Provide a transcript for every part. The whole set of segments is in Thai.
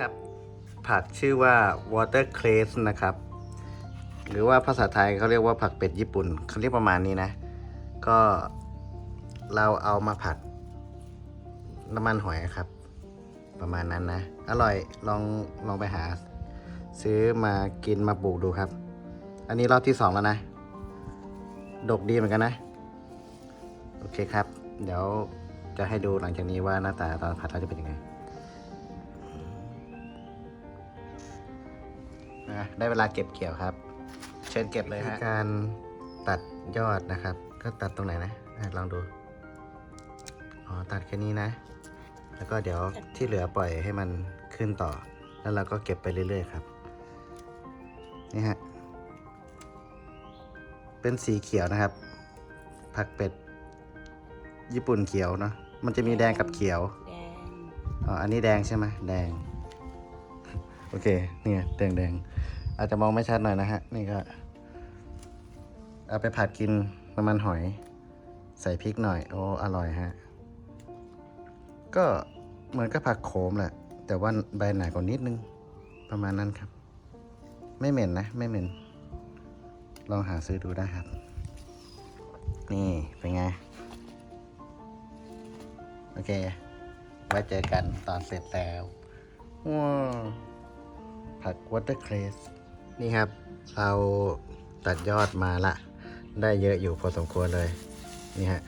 ครับ ผักชื่อว่า water cress นะครับ หรือว่าภาษาไทยเขาเรียกว่าผักเป็ดญี่ปุ่นเขาเรียกประมาณนี้นะ ก็เราเอามาผัดน้ำมันหอยครับ ประมาณนั้นนะ อร่อยลองลองไปหา ซื้อมากินมาปลูกดูครับ อันนี้รอบที่สองแล้วนะ ดกดีเหมือนกันนะ โอเคครับ เดี๋ยวจะให้ดูหลังจากนี้ว่าหน้าตาตอนผัดเราจะเป็นยังไง นะได้เวลาเก็บเกี่ยวครับ เชิญเก็บเลยฮะการตัดยอดนะครับ ก็ตัดตรงไหนนะอะลองดูอ๋อตัดแค่นี้นะ แล้วก็เดี๋ยวที่เหลือปล่อยให้มันขึ้นต่อ แล้วเราก็เก็บไปเรื่อย ๆ ครับนี่ฮะเป็นสีเขียวนะครับ ผักเป็ด ญี่ปุ่นเขียวเนาะมันจะมีแดงกับเขียวแดงอ๋ออันนี้แดงใช่ไหมแดง โอเคเนี่ยแดงแดงอาจจะมองไม่ชัดหน่อยนะฮะ นี่ก็ เอาไปผัดกินน้ำมันหอย ใส่พริกหน่อย โอ้ อร่อยฮะ ก็เหมือนกับผักโขมแหละ แต่ว่าใบหนากว่านิดนึง ประมาณนั้นครับ ไม่เหม็นนะ ไม่เหม็น ลองหาซื้อดูได้ครับ นี่เป็นไง โอเค ไว้เจอกันตอนเสร็จแล้วว้าว ผักวอเตอร์เครสนี่ครับ เราตัดยอดมาละ ได้เยอะอยู่พอสมควรเลย นี่ฮะ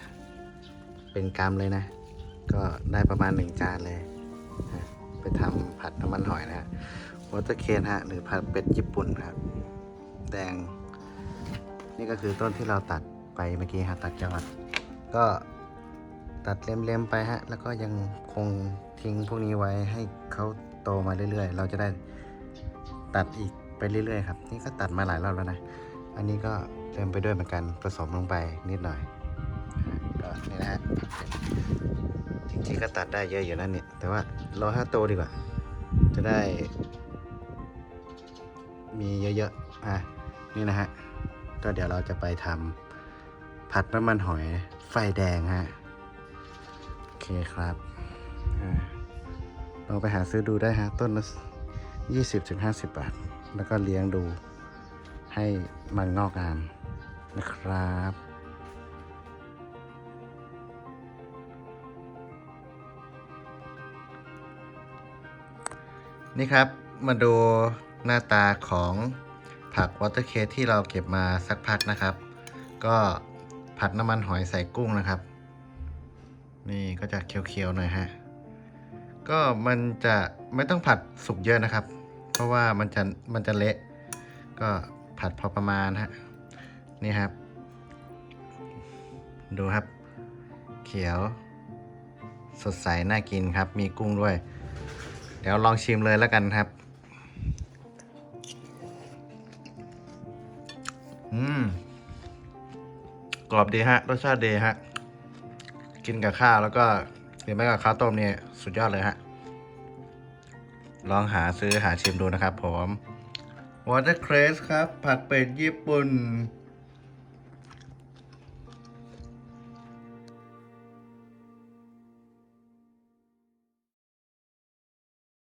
เป็นกรัมเลยนะ ก็ได้ประมาณหนึ่งจานเลย ไปทำผัดน้ำมันหอยนะฮะวอเตอร์เครสฮะ หรือผัดเป็ดญี่ปุ่นครับ แดง นี่ก็คือต้นที่เราตัดไปเมื่อกี้ฮะ ตัดยอด ก็ตัดเล็มๆไปฮะ แล้วก็ยังคงทิ้งพวกนี้ไว้ให้เขาโตมาเรื่อยๆ เราจะได้ ตัดอีกไปเรื่อยๆครับ นี่ก็ตัดมาหลายรอบแล้วนะ อันนี้ก็เต็มไปด้วยเหมือนกันผสมลงไปนิดหน่อยก็นี่นะฮะจริงๆก็ตัดได้เยอะอยู่นั่นเนี่ยแต่ว่ารอให้โตดีกว่า จะได้ มีเยอะๆอะนี่นะฮะก็เดี๋ยวเราจะไปทำผัดน้ำมันหอยไฟแดงฮะโอเคครับอ่าลองไปหาซื้อดูได้ฮะต้นละ ยี่สิบถึงห้าสิบบาท แล้วก็เลี้ยงดูให้มันงอกงามนะครับ นี่ครับมาดูหน้าตาของผักวอเตอร์เคที่เราเก็บมาสักพักนะครับ ก็ผัดน้ำมันหอยใส่กุ้งนะครับ นี่ก็จะเคี้ยวๆหน่อยฮะ ก็มันจะไม่ต้องผัดสุกเยอะนะครับ เพราะว่ามันจะมันจะเละก็ผัดพอประมาณฮะนี่ครับ ดูครับ เขียว สดใสน่ากินครับ มีกุ้งด้วย เดี๋ยวลองชิมเลยแล้วกันครับ อืมกรอบดีฮะ รสชาติดีฮะ กินกับข้าวแล้วก็หรือไม่กับข้าวต้มเนี่ยสุดยอดเลยฮะ ลองหาซื้อหาชิมดูนะครับผม Water Cress ครับ ผัดเป็ดญี่ปุ่น